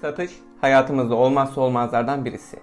Satış hayatımızda olmazsa olmazlardan birisi.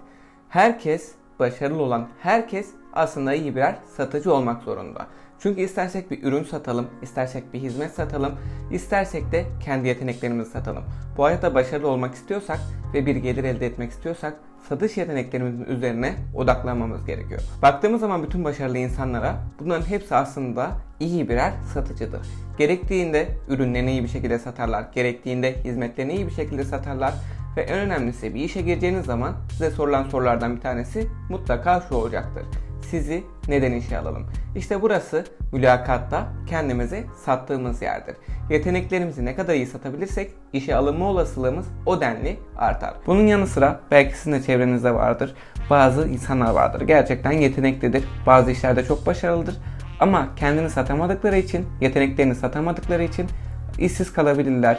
Herkes, başarılı olan herkes aslında iyi birer satıcı olmak zorunda. Çünkü istersek bir ürün satalım, istersek bir hizmet satalım, istersek de kendi yeteneklerimizi satalım. Bu hayatta başarılı olmak istiyorsak ve bir gelir elde etmek istiyorsak satış yeteneklerimizin üzerine odaklanmamız gerekiyor. Baktığımız zaman bütün başarılı insanlara bunların hepsi aslında iyi birer satıcıdır. Gerektiğinde ürünlerini iyi bir şekilde satarlar, gerektiğinde hizmetlerini iyi bir şekilde satarlar ve en önemlisi bir işe gireceğiniz zaman size sorulan sorulardan bir tanesi mutlaka şu olacaktır. Sizi neden işe alalım? İşte burası mülakatta kendimizi sattığımız yerdir. Yeteneklerimizi ne kadar iyi satabilirsek işe alınma olasılığımız o denli artar. Bunun yanı sıra belki sizin de çevrenizde vardır. Bazı insanlar vardır. Gerçekten yeteneklidir. Bazı işlerde çok başarılıdır. Ama kendini satamadıkları için, yeteneklerini satamadıkları için işsiz kalabilirler.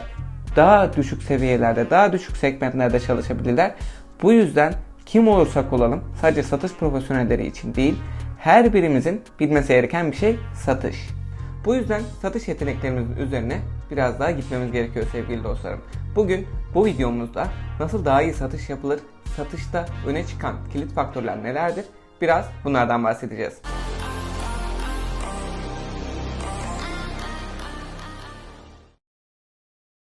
Daha düşük seviyelerde, daha düşük segmentlerde çalışabilirler. Bu yüzden kim olursak olalım sadece satış profesyonelleri için değil, her birimizin bilmesi gereken bir şey satış. Bu yüzden satış yeteneklerimizin üzerine biraz daha gitmemiz gerekiyor sevgili dostlarım. Bugün bu videomuzda nasıl daha iyi satış yapılır, satışta öne çıkan kilit faktörler nelerdir? Biraz bunlardan bahsedeceğiz.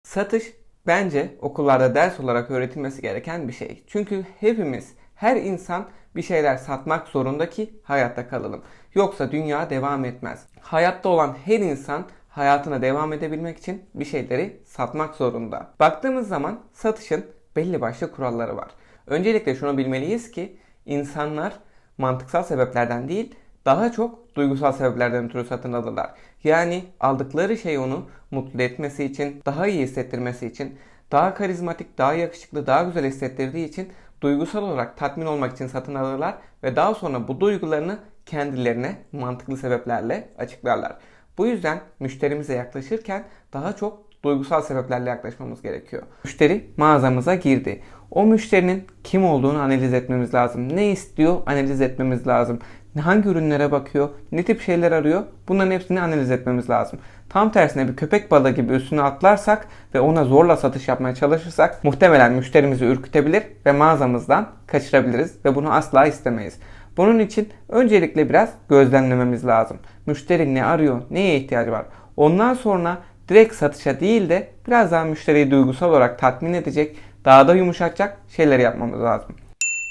Satış bence okullarda ders olarak öğretilmesi gereken bir şey. Çünkü hepimiz, her insan bir şeyler satmak zorunda ki hayatta kalalım. Yoksa dünya devam etmez. Hayatta olan her insan hayatına devam edebilmek için bir şeyleri satmak zorunda. Baktığımız zaman satışın belli başlı kuralları var. Öncelikle şunu bilmeliyiz ki insanlar mantıksal sebeplerden değil daha çok duygusal sebeplerden ötürü satın alırlar. Yani aldıkları şey onu mutlu etmesi için, daha iyi hissettirmesi için, daha karizmatik, daha yakışıklı, daha güzel hissettirdiği için duygusal olarak tatmin olmak için satın alırlar ve daha sonra bu duygularını kendilerine mantıklı sebeplerle açıklarlar. Bu yüzden müşterimize yaklaşırken daha çok duygusal sebeplerle yaklaşmamız gerekiyor. Müşteri mağazamıza girdi. O müşterinin kim olduğunu analiz etmemiz lazım. Ne istiyor analiz etmemiz lazım. Hangi ürünlere bakıyor, ne tip şeyler arıyor bunların hepsini analiz etmemiz lazım. Tam tersine bir köpek balığı gibi üstüne atlarsak ve ona zorla satış yapmaya çalışırsak muhtemelen müşterimizi ürkütebilir ve mağazamızdan kaçırabiliriz ve bunu asla istemeyiz. Bunun için öncelikle biraz gözlemlememiz lazım. Müşteri ne arıyor, neye ihtiyacı var? Ondan sonra direkt satışa değil de biraz daha müşteriyi duygusal olarak tatmin edecek, daha da yumuşatacak şeyler yapmamız lazım.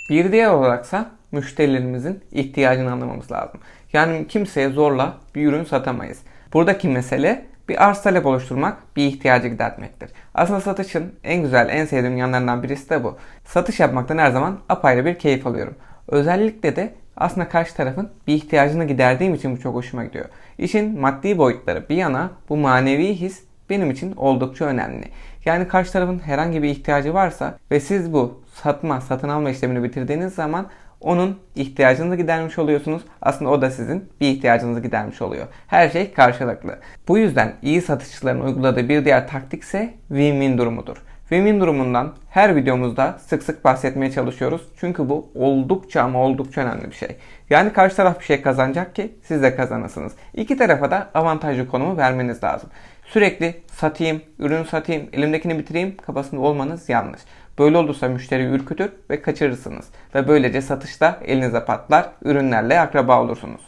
Bir diğer olaraksa müşterilerimizin ihtiyacını anlamamız lazım. Yani kimseye zorla bir ürün satamayız. Buradaki mesele bir arz talep oluşturmak, bir ihtiyacı gidermektir. Aslında satışın en güzel, en sevdiğim yanlarından birisi de bu. Satış yapmaktan her zaman apayrı bir keyif alıyorum. Özellikle de aslında karşı tarafın bir ihtiyacını giderdiğim için bu çok hoşuma gidiyor. İşin maddi boyutları bir yana bu manevi his benim için oldukça önemli. Yani karşı tarafın herhangi bir ihtiyacı varsa ve siz bu satma, satın alma işlemini bitirdiğiniz zaman onun ihtiyacını gidermiş oluyorsunuz. Aslında o da sizin bir ihtiyacınızı gidermiş oluyor. Her şey karşılıklı. Bu yüzden iyi satışçıların uyguladığı bir diğer taktik ise win-win durumudur. Win-win durumundan her videomuzda sık sık bahsetmeye çalışıyoruz. Çünkü bu oldukça ama oldukça önemli bir şey. Yani karşı taraf bir şey kazanacak ki siz de kazanırsınız. İki tarafa da avantajlı konumu vermeniz lazım. Sürekli satayım, ürün satayım, elimdekini bitireyim kafasında olmanız yanlış. Böyle olursa müşteriyi ürkütür ve kaçırırsınız. Ve böylece satışta elinize patlar, ürünlerle akraba olursunuz.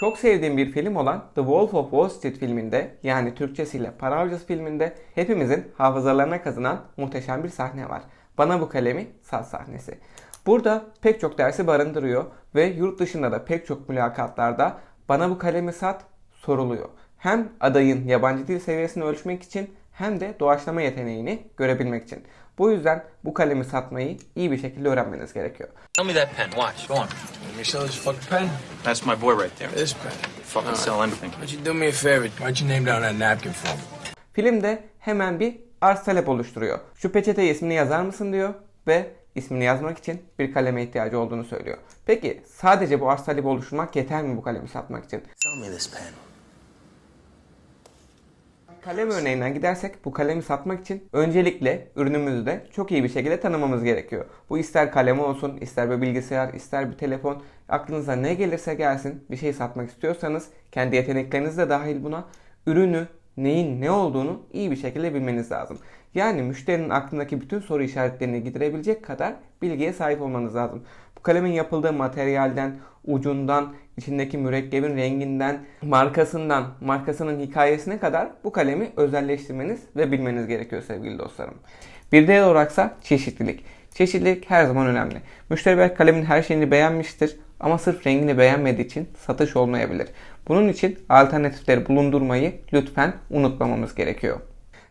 Çok sevdiğim bir film olan The Wolf of Wall Street filminde yani Türkçesiyle Para Avcısı filminde hepimizin hafızalarına kazınan muhteşem bir sahne var. Bana bu kalemi sat sahnesi. Burada pek çok dersi barındırıyor ve yurt dışında da pek çok mülakatlarda bana bu kalemi sat soruluyor. Hem adayın yabancı dil seviyesini ölçmek için hem de doğaçlama yeteneğini görebilmek için. Bu yüzden bu kalemi satmayı iyi bir şekilde öğrenmeniz gerekiyor. Tell me that pen. Watch. Go on. Let me sell this fucking pen. That's my boy right there. This pen. Fucking sell anything. Why don't you do me a favor? Write your name down that napkin for me. Filmde hemen bir arz talep oluşturuyor. Şu peçeteye ismini yazar mısın diyor ve ismini yazmak için bir kaleme ihtiyacı olduğunu söylüyor. Peki sadece bu arz talebi oluşturmak yeter mi bu kalemi satmak için? Sell me this pen. Kalem örneğinden gidersek bu kalemi satmak için öncelikle ürünümüzü de çok iyi bir şekilde tanımamız gerekiyor. Bu ister kalem olsun, ister bir bilgisayar, ister bir telefon. Aklınıza ne gelirse gelsin bir şey satmak istiyorsanız kendi yetenekleriniz de dahil buna ürünü neyin ne olduğunu iyi bir şekilde bilmeniz lazım. Yani müşterinin aklındaki bütün soru işaretlerini giderebilecek kadar bilgiye sahip olmanız lazım. Kalemin yapıldığı materyalden, ucundan, içindeki mürekkebin renginden, markasından, markasının hikayesine kadar bu kalemi özelleştirmeniz ve bilmeniz gerekiyor sevgili dostlarım. Bir diğer olaraksa çeşitlilik. Çeşitlilik her zaman önemli. Müşteri belki kalemin her şeyini beğenmiştir ama sırf rengini beğenmediği için satış olmayabilir. Bunun için alternatifleri bulundurmayı lütfen unutmamamız gerekiyor.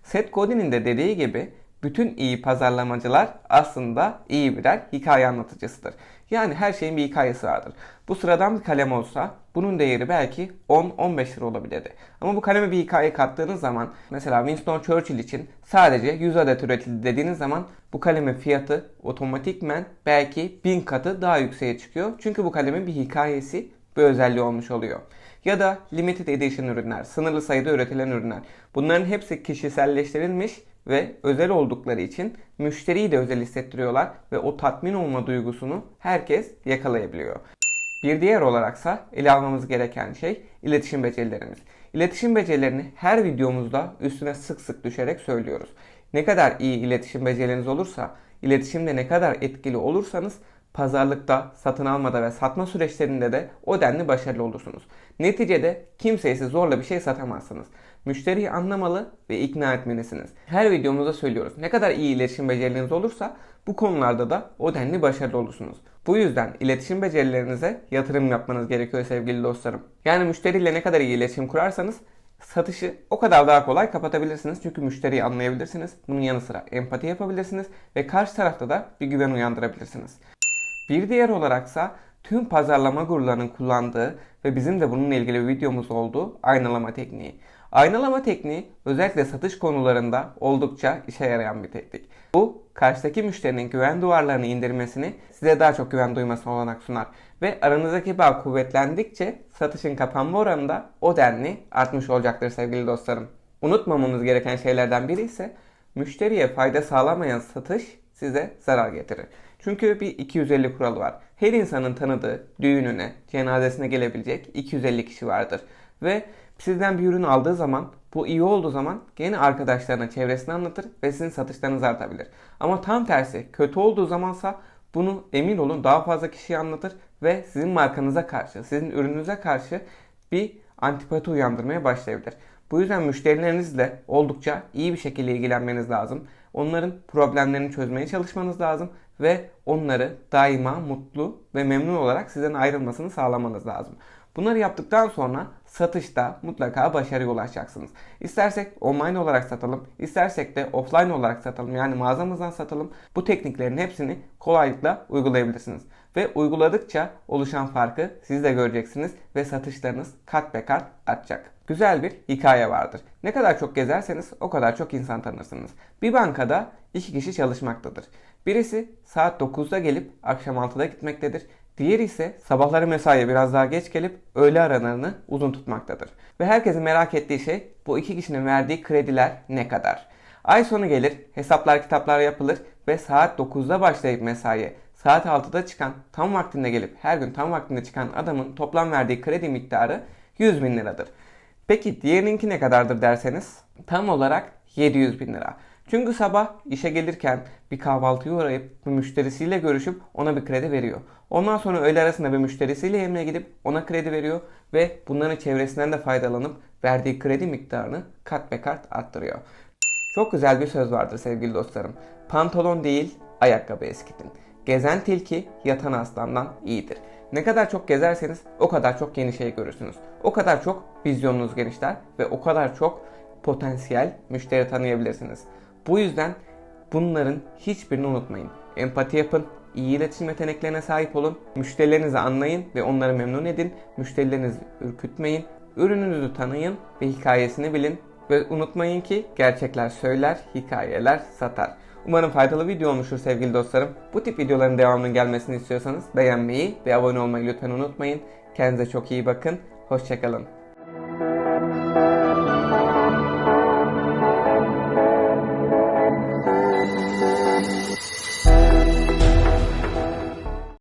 Seth Godin'in de dediği gibi bütün iyi pazarlamacılar aslında iyi birer hikaye anlatıcısıdır. Yani her şeyin bir hikayesi vardır. Bu sıradan bir kalem olsa bunun değeri belki 10-15 lira olabilirdi. Ama bu kaleme bir hikaye kattığınız zaman mesela Winston Churchill için sadece 100 adet üretildi dediğiniz zaman bu kalemin fiyatı otomatikmen belki 1000 katı daha yükseğe çıkıyor. Çünkü bu kalemin bir hikayesi bir özelliği olmuş oluyor. Ya da limited edition ürünler, sınırlı sayıda üretilen ürünler. Bunların hepsi kişiselleştirilmiş ve özel oldukları için müşteriyi de özel hissettiriyorlar ve o tatmin olma duygusunu herkes yakalayabiliyor. Bir diğer olaraksa ele almamız gereken şey iletişim becerilerimiz. İletişim becerilerini her videomuzda üstüne sık sık düşerek söylüyoruz. Ne kadar iyi iletişim becerileriniz olursa, iletişimde ne kadar etkili olursanız pazarlıkta, satın almada ve satma süreçlerinde de o denli başarılı olursunuz. Neticede kimseye siz zorla bir şey satamazsınız. Müşteriyi anlamalı ve ikna etmelisiniz. Her videomuzda söylüyoruz. Ne kadar iyi iletişim becerileriniz olursa bu konularda da o denli başarılı olursunuz. Bu yüzden iletişim becerilerinize yatırım yapmanız gerekiyor sevgili dostlarım. Yani müşteriyle ne kadar iyi iletişim kurarsanız satışı o kadar daha kolay kapatabilirsiniz. Çünkü müşteriyi anlayabilirsiniz. Bunun yanı sıra empati yapabilirsiniz ve karşı tarafta da bir güven uyandırabilirsiniz. Bir diğer olaraksa tüm pazarlama gururlarının kullandığı ve bizim de bununla ilgili bir videomuz olduğu aynalama tekniği. Aynalama tekniği özellikle satış konularında oldukça işe yarayan bir teknik. Bu karşıdaki müşterinin güven duvarlarını indirmesini size daha çok güven duymasına olanak sunar. Ve aranızdaki bağ kuvvetlendikçe satışın kapanma oranı da o denli artmış olacaktır sevgili dostlarım. Unutmamamız gereken şeylerden biri ise müşteriye fayda sağlamayan satış size zarar getirir. Çünkü bir 250 kuralı var. Her insanın tanıdığı düğününe, cenazesine gelebilecek 250 kişi vardır. Ve sizden bir ürün aldığı zaman bu iyi olduğu zaman gene arkadaşlarına, çevresine anlatır ve sizin satışlarınız artabilir. Ama tam tersi kötü olduğu zamansa bunu emin olun daha fazla kişiye anlatır ve sizin markanıza karşı, sizin ürününüze karşı bir antipati uyandırmaya başlayabilir. Bu yüzden müşterilerinizle oldukça iyi bir şekilde ilgilenmeniz lazım. Onların problemlerini çözmeye çalışmanız lazım ve onları daima mutlu ve memnun olarak sizden ayrılmasını sağlamanız lazım. Bunları yaptıktan sonra satışta mutlaka başarıya ulaşacaksınız. İstersek online olarak satalım, istersek de offline olarak satalım yani mağazamızdan satalım. Bu tekniklerin hepsini kolaylıkla uygulayabilirsiniz. Ve uyguladıkça oluşan farkı siz de göreceksiniz ve satışlarınız kat be kat artacak. Güzel bir hikaye vardır. Ne kadar çok gezerseniz o kadar çok insan tanırsınız. Bir bankada iki kişi çalışmaktadır. Birisi saat 9'da gelip akşam 6'da gitmektedir. Diğeri ise sabahları mesaiye biraz daha geç gelip öğle aralarını uzun tutmaktadır. Ve herkesin merak ettiği şey bu iki kişinin verdiği krediler ne kadar? Ay sonu gelir, hesaplar kitaplar yapılır ve saat 9'da başlayıp mesaiye saat 6'da çıkan tam vaktinde gelip her gün tam vaktinde çıkan adamın toplam verdiği kredi miktarı 100 bin liradır. Peki diğerininki ne kadardır derseniz tam olarak 700 bin lira. Çünkü sabah işe gelirken bir kahvaltıya uğrayıp bir müşterisiyle görüşüp ona bir kredi veriyor. Ondan sonra öğle arasında bir müşterisiyle yemeğe gidip ona kredi veriyor ve bunların çevresinden de faydalanıp verdiği kredi miktarını kat be kat arttırıyor. Çok güzel bir söz vardır sevgili dostlarım. Pantolon değil, ayakkabı eskitin. Gezen tilki yatan aslandan iyidir. Ne kadar çok gezerseniz o kadar çok yeni şey görürsünüz. O kadar çok vizyonunuz genişler ve o kadar çok potansiyel müşteri tanıyabilirsiniz. Bu yüzden bunların hiçbirini unutmayın. Empati yapın, iyi iletişim yeteneklerine sahip olun, müşterilerinizi anlayın ve onları memnun edin. Müşterilerinizi ürkütmeyin, ürününüzü tanıyın ve hikayesini bilin. Ve unutmayın ki gerçekler söyler, hikayeler satar. Umarım faydalı video olmuştur sevgili dostlarım. Bu tip videoların devamının gelmesini istiyorsanız beğenmeyi ve abone olmayı lütfen unutmayın. Kendinize çok iyi bakın. Hoşçakalın.